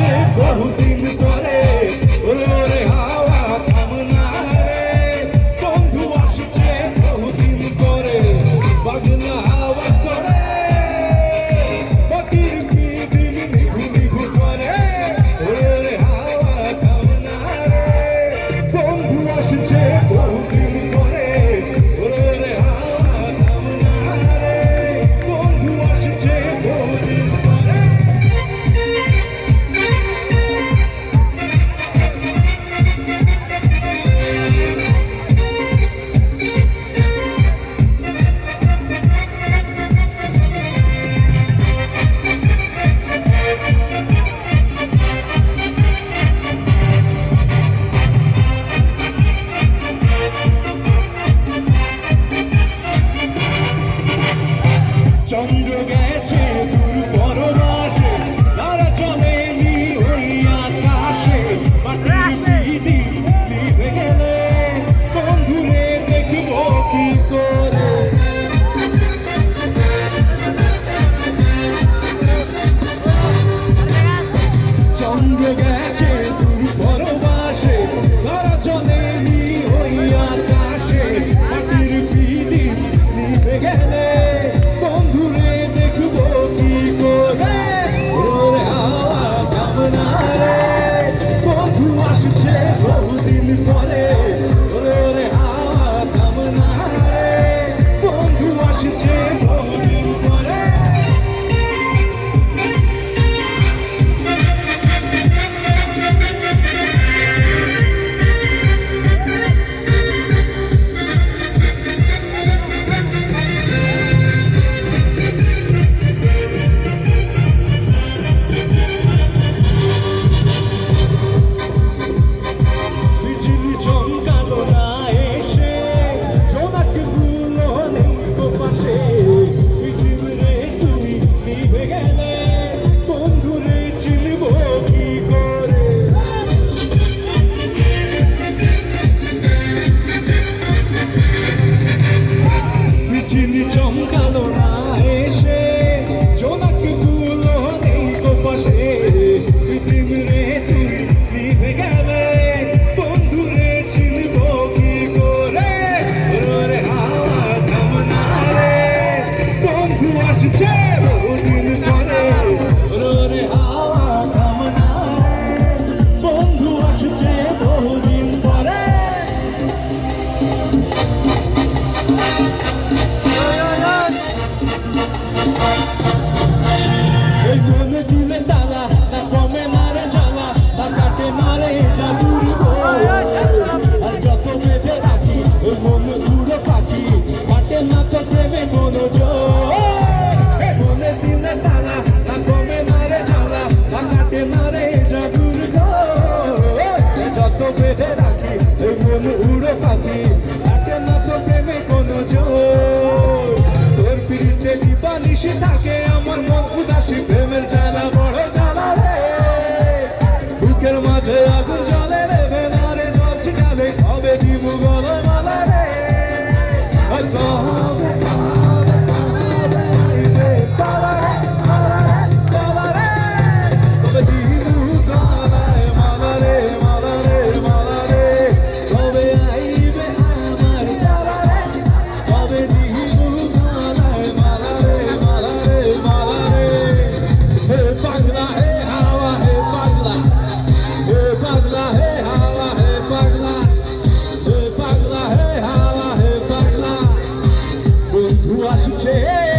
আসছে বহুদিন চন্দ্র you want. নিশে থাকে আমার মন উদাসী প্রেমের জানা বড় জানা রে। বুকের মাঝে আগুন শুধু আসছে।